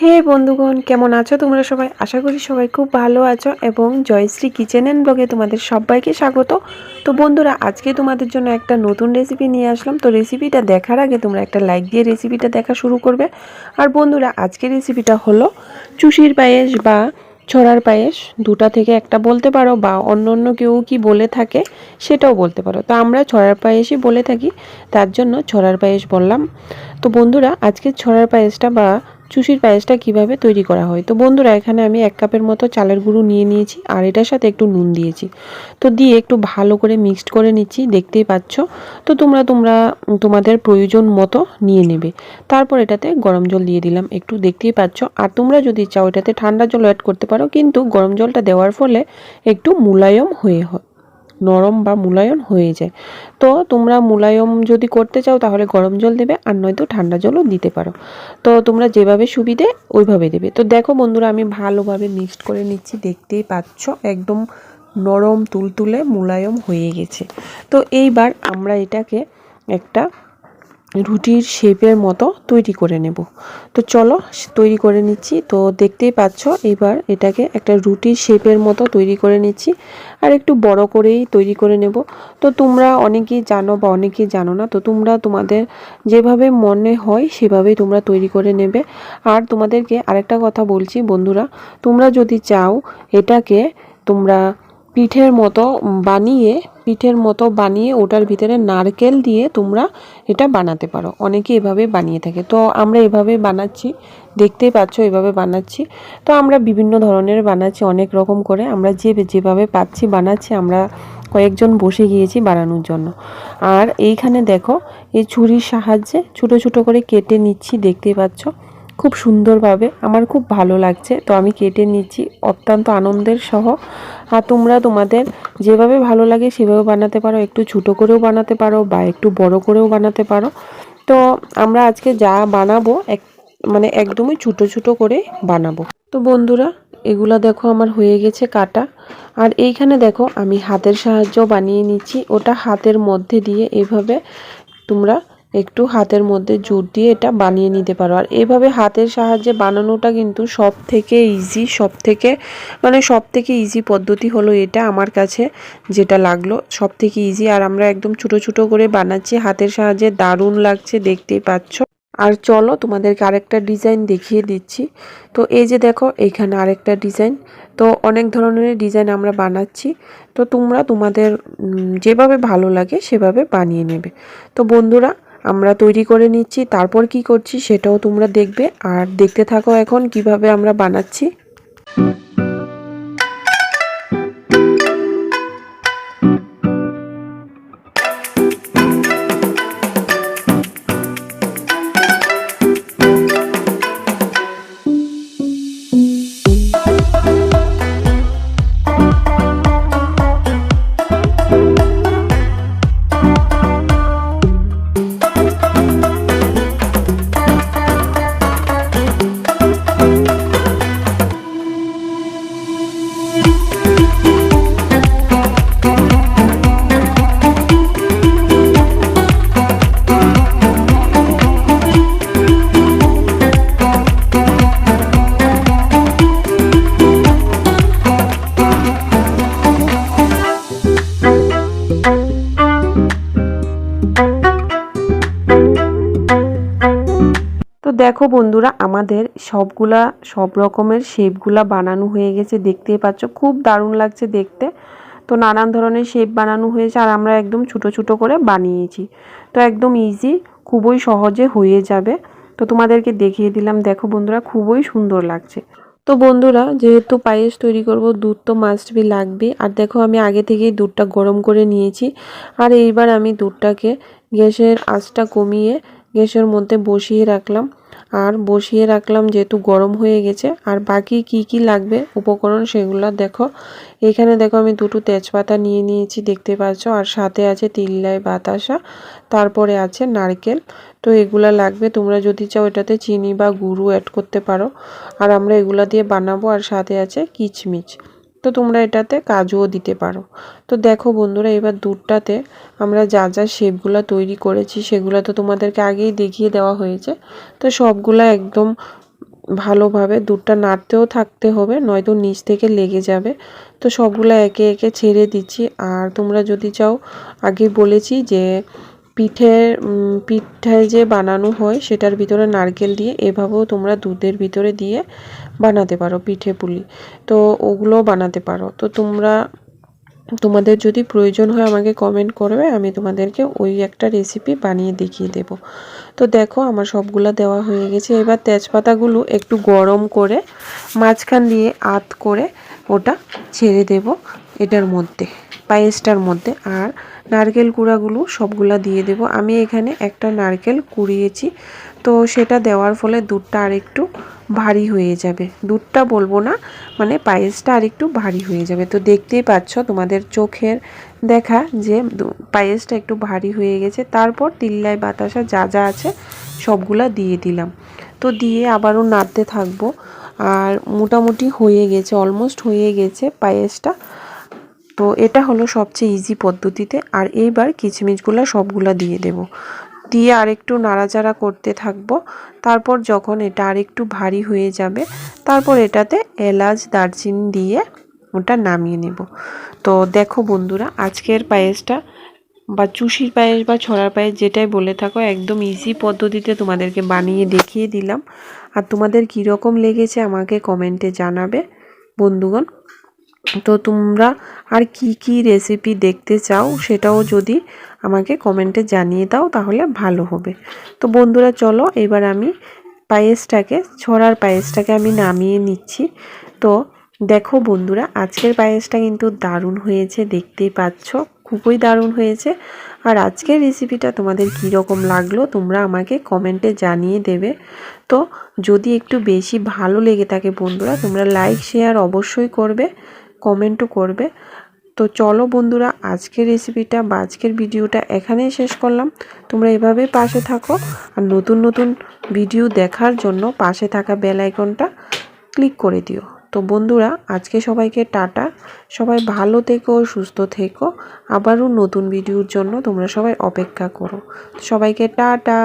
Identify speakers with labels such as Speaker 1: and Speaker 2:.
Speaker 1: হে বন্ধুগণ, কেমন আছো তোমরা সবাই? আশা করি সবাই খুব ভালো আছো এবং জয়শ্রী কিচেন অ্যান্ড ব্লগে তোমাদের সবাইকে স্বাগত। তো বন্ধুরা, আজকে তোমাদের জন্য একটা নতুন রেসিপি নিয়ে আসলাম। তো রেসিপিটা দেখার আগে তোমরা একটা লাইক দিয়ে রেসিপিটা দেখা শুরু করবে। আর বন্ধুরা আজকের রেসিপিটা হলো চুষির পায়েস বা ছড়ার পায়েস। দুটা থেকে একটা বলতে পারো বা অন্য অন্য কেউ কি বলে থাকে সেটাও বলতে পারো। তো আমরা ছড়ার পায়েসই বলে থাকি, তার জন্য ছড়ার পায়েস বললাম। তো বন্ধুরা, আজকে ছড়ার পায়েসটা বা চুষির পায়েসটা কীভাবে তৈরি করা হয়? তো বন্ধুরা, এখানে আমি এক কাপের মতো চালের গুঁড়ো নিয়ে নিয়েছি আর এটার সাথে একটু নুন দিয়েছি। তো দিয়ে একটু ভালো করে মিক্সড করে নিচ্ছি, দেখতেই পাচ্ছ? তো তোমরা তোমরা, তোমাদের প্রয়োজন মতো নিয়ে নেবে। তারপর এটাতে গরম জল দিয়ে দিলাম একটু, দেখতেই পাচ্ছ? আর তোমরা যদি চাও এটাতে ঠান্ডা জল অ্যাড করতে পারো, কিন্তু গরম জলটা দেওয়ার ফলে একটু মুলায়ম হয়ে হয় নরম বা মুলায়ম হয়ে যায়। তো তোমরা মুলায়ম যদি করতে চাও, তাহলে গরম জল দেবে আর নয়তো ঠান্ডা জলও দিতে পারো। তো তোমরা যেভাবে সুবিধে ওইভাবে দেবে। তো দেখো বন্ধুরা, আমি ভালোভাবে মিক্সড করে নিচ্ছি। দেখতেই পাচ্ছ, একদম নরম, তুলতুলে, মুলায়ম হয়ে গেছে। তো এইবার আমরা এটাকে একটা রুটির শেপের মতো তৈরি করে নেব। তো চলো, তৈরি করে নিচ্ছি। তো দেখতেই পাচ্ছ, এবার এটাকে একটা রুটির শেপের মতো তৈরি করে নিচ্ছি আর একটু বড় করেই তৈরি করে নেব। তো তোমরা অনেকেই জানো বা অনেকেই জানো না, তো তোমরা তোমাদের যেভাবে মনে হয় সেভাবেই তোমরা তৈরি করে নেবে। আর তোমাদেরকে আরেকটা কথা বলছি, বন্ধুরা, তোমরা যদি চাও এটাকে তোমরা পিঠের মতো বানিয়ে, পিঠের মতো বানিয়ে ওটার ভিতরে নারকেল দিয়ে তোমরা এটা বানাতে পারো। অনেকে এভাবে বানিয়ে থাকে। তো আমরা এভাবে বানাচ্ছি, দেখতেই পাচ্ছ এভাবে বানাচ্ছি। তো আমরা বিভিন্ন ধরনের বানাচ্ছি, অনেক রকম করে। আমরা যে যেভাবে পাচ্ছি, বানাচ্ছি, আমরা কয়েকজন বসে গিয়েছি বানানোর জন্য। আর এইখানে দেখো, এই ছুরির সাহায্যে ছোট ছোট করে কেটে নিচ্ছি, দেখতেই পাচ্ছ। খুব সুন্দরভাবে, আমার খুব ভালো লাগছে। তো আমি কেটে নিচ্ছি অত্যন্ত আনন্দের সহ। আর তোমরা তোমাদের যেভাবে ভালো লাগে সেভাবে বানাতে পারো। একটু ছোটো করেও বানাতে পারো বা একটু বড় করেও বানাতে পারো। তো আমরা আজকে যা বানাবো এক মানে একদমই ছোটো ছোটো করে বানাবো। তো বন্ধুরা, এগুলা দেখো আমার হয়ে গেছে কাটা। আর এইখানে দেখো আমি হাতের সাহায্য বানিয়ে নিচ্ছি। ওটা হাতের মধ্যে দিয়ে এভাবে তোমরা একটু হাতের মধ্যে জুট দিয়ে এটা বানিয়ে নিতে পারো। আর এভাবে হাতের সাহায্যে বানানোটা কিন্তু সব থেকে ইজি সব থেকে মানে সব থেকে ইজি পদ্ধতি হলো এটা আমার কাছে যেটা লাগল। সব থেকে ইজি আর আমরা একদম ছোটো ছোটো করে বানাচ্ছি। হাতের সাহায্যে দারুণ লাগছে, দেখতেই পাচ্ছ। আর চলো তোমাদেরকে আরেকটা ডিজাইন দেখিয়ে দিচ্ছি। তো এই যে দেখো এইখানে আরেকটা ডিজাইন তো অনেক ধরনের ডিজাইন আমরা বানাচ্ছি। তো তোমরা তোমাদের যেভাবে ভালো লাগে সেভাবে বানিয়ে নেবে। তো বন্ধুরা আমরা তৈরি করে নিচ্ছি, তারপর কি করছি সেটাও তোমরা দেখবে। আর দেখতে থাকো এখন কীভাবে আমরা বানাচ্ছি। তো দেখো বন্ধুরা, আমাদের সবগুলা, সব রকমের শেপগুলা বানানো হয়ে গেছে, দেখতেই পাচ্ছ। খুব দারুণ লাগছে দেখতে। তো নানান ধরনের শেপ বানানো হয়েছে আর আমরা একদম ছোট ছোট করে বানিয়েছি। তো একদম ইজি খুবই সহজে হয়ে যাবে। তো তোমাদেরকে দেখিয়ে দিলাম, দেখো বন্ধুরা, খুবই সুন্দর লাগছে। তো বন্ধুরা, যেহেতু পায়েস তৈরি করব, দুধ তো মাস্ট বি লাগবে আর দেখো, আমি আগে থেকেই দুধটা গরম করে নিয়েছি। আর এইবার আমি দুধটাকে গ্যাসের আঁচটা কমিয়ে গ্যাসের মধ্যে বসিয়ে রাখলাম। আর বসিয়ে রাখলাম যেহেতু গরম হয়ে গেছে। আর বাকি কি কি লাগবে? উপকরণ সেগুলো দেখো। এখানে দেখো আমি দুটো তেজপাতা নিয়ে নিয়েছি, দেখতে পাচ্ছ। আর সাথে আছে তিল্লাই বাতাসা। তারপরে আছে নারকেল। তো এগুলা লাগবে। তোমরা যদি চাও এটাতে চিনি বা গুঁড়ো অ্যাড করতে পারো। আর আমরা এগুলা দিয়ে বানাবো। আর সাথে আছে কিচমিচ। তো তোমরা এটাতে কাজুও দিতে পারো। তো দেখো বন্ধুরা, এবার দুধটাতে আমরা যা যা শেপগুলো তৈরি করেছি, সেগুলো তো তোমাদেরকে আগেই দেখিয়ে দেওয়া হয়েছে। তো সবগুলো একদম ভালোভাবে দুধটা নাড়তেও থাকতে হবে, নয়তো নিচ থেকে লেগে যাবে। তো সবগুলো একে একে ছেড়ে দিচ্ছি। আর তোমরা যদি চাও, আগে বলেছি যে পিঠে পিঠায় যে বানানো হয় সেটার ভিতরে নারকেল দিয়ে এভাবেও তোমরা দুধের ভিতরে দিয়ে বানাতে পারো পিঠে পুলি। তো ওগুলো বানাতে পারো। তো তোমরা, তোমাদের যদি প্রয়োজন হয় আমাকে কমেন্ট করবে, আমি তোমাদেরকে ওই একটা রেসিপি বানিয়ে দেখিয়ে দেব। তো দেখো আমার সবগুলো দেওয়া হয়ে গেছে। এবার তেজপাতাগুলো একটু গরম করে মাঝখান দিয়ে আত করে ওটা ছেড়ে দেব এটার মধ্যে। পায়েসটার মধ্যে আর নারকেল কুড়াগুলো সবগুলা দিয়ে দেব। আমি এখানে একটা নারকেল কুড়িয়েছি, তো সেটা দেওয়ার ফলে দুধটা আরেকটু ভারী হয়ে যাবে। দুধটা বলব না মানে পায়েসটা আরেকটু ভারী হয়ে যাবে। তো দেখতেই পাচ্ছ তোমাদের চোখের দেখা যে পায়েসটা একটু ভারী হয়ে গেছে। তারপর তিল্লাই বাতাসা যা যা আছে সবগুলা দিয়ে দিলাম। তো দিয়ে আবারও নাড়তে থাকব। আর মোটামুটি হয়ে গেছে, অলমোস্ট হয়ে গেছে পায়েসটা তো এটা হলো সবচেয়ে ইজি পদ্ধতিতে। আর এইবার কিচমিচগুলো সবগুলা দিয়ে দেব। দিয়ে আরেকটু নাড়াচাড়া করতে থাকব। তারপর যখন এটা আরেকটু ভারী হয়ে যাবে, তারপর এটাতে এলাচ, দারচিনি দিয়ে ওটা নামিয়ে নেব। তো দেখো বন্ধুরা, আজকের পায়েসটা বা চুষির পায়েস বা ছড়ার পায়েস যেটাই বলে থাকো, একদম ইজি পদ্ধতিতে তোমাদেরকে বানিয়ে দেখিয়ে দিলাম। আর তোমাদের কীরকম লেগেছে আমাকে কমেন্টে জানাবে। বন্ধুগণ তো তোমরা আর কি কি রেসিপি দেখতে চাও সেটাও যদি আমাকে কমেন্টে জানিয়ে দাও তাহলে ভালো হবে। তো বন্ধুরা চলো এবার আমি পায়েসটাকে, ছড়ার পায়েসটাকে আমি নামিয়ে নিচ্ছি। তো দেখো বন্ধুরা, আজকের পায়েসটা কিন্তু দারুণ হয়েছে, দেখতেই পাচ্ছ, খুবই দারুণ হয়েছে। আর আজকের রেসিপিটা তোমাদের কী রকম লাগল তোমরা আমাকে কমেন্টে জানিয়ে দেবে। তো যদি একটু বেশি ভালো লেগে থাকে বন্ধুরা, তোমরা লাইক শেয়ার অবশ্যই করবে। কমেন্টও করবে। তো চলো বন্ধুরা, আজকের রেসিপিটা বা আজকের ভিডিওটা এখানেই শেষ করলাম। তোমরা এভাবে পাশে থাকো আর নতুন নতুন ভিডিও দেখার জন্য পাশে থাকা বেল আইকনটা ক্লিক করে দিও। তো বন্ধুরা, আজকে সবাইকে টাটা। সবাই ভালো থেকো, সুস্থ থেকো। আবারও নতুন ভিডিওর জন্য তোমরা সবাই অপেক্ষা করো। সবাইকে টাটা।